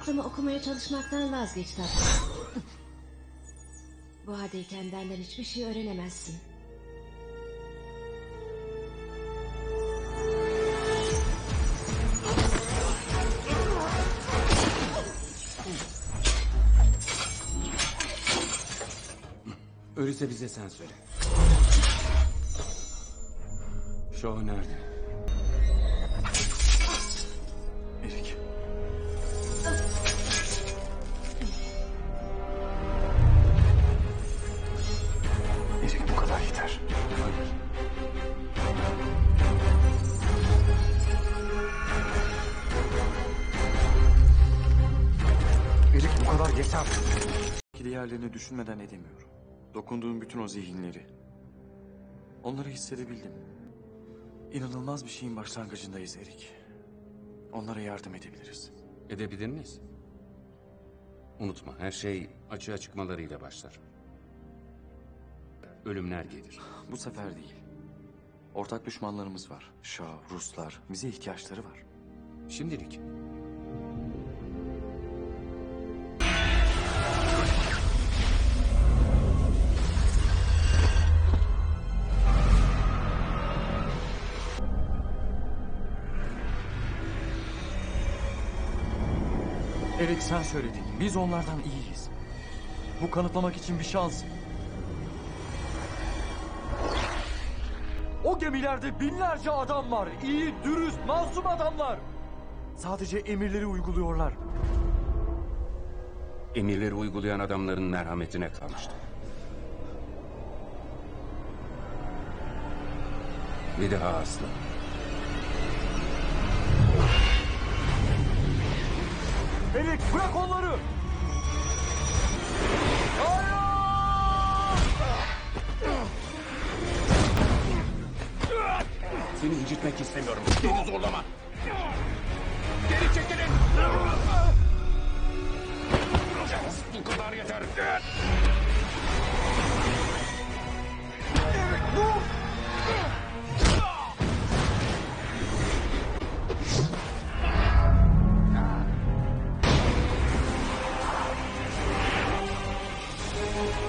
aklımı okumaya çalışmaktan vazgeç tatlım. Bu haldeyken benden hiçbir şey öğrenemezsin. Öyleyse bize sen söyle. Shaw nerede? Yeter. Diğerlerini düşünmeden edemiyorum. Dokunduğum bütün o zihinleri. Onları hissedebildim. İnanılmaz bir şeyin başlangıcındayız Erik. Onlara yardım edebiliriz. Edebilir miyiz? Unutma her şey açığa çıkmalarıyla başlar. Ölümler gelir. Bu sefer değil. Ortak düşmanlarımız var. Şah, Ruslar. Bize ihtiyaçları var. Şimdilik. Erik sen söyledin. Biz onlardan iyiyiz. Bu kanıtlamak için bir şans. O gemilerde binlerce adam var. İyi, dürüst, masum adamlar. Sadece emirleri uyguluyorlar. Emirleri uygulayan adamların merhametine kalmıştı. Bir daha asla. Erik bırak onları. Hayır! Seni incitmek istemiyorum. Beni zorlama. Geri çekilin. Bu kadar yeter.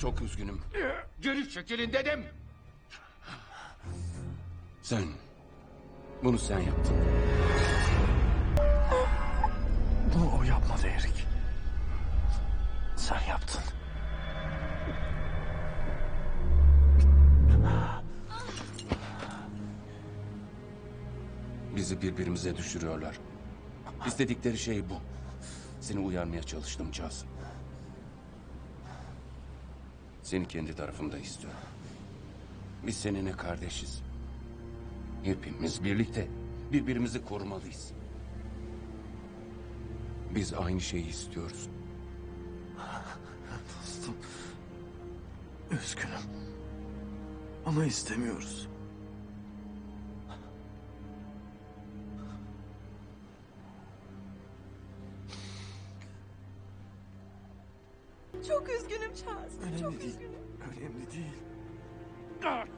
Çok üzgünüm. Geri çekilin dedim. Sen, bunu sen yaptın. Bunu o yapmadı Erik. Sen yaptın. Bizi birbirimize düşürüyorlar. İstedikleri şey bu. Seni uyarmaya çalıştım Caz. Seni kendi tarafımda istiyorum. Biz seninle kardeşiz. Hepimiz birlikte birbirimizi korumalıyız. Biz aynı şeyi istiyoruz. Dostum. Üzgünüm. Ama istemiyoruz. Çok üzgünüm Charles. Önemli çok değil. üzgünüm. Önemli değil. Tanrım.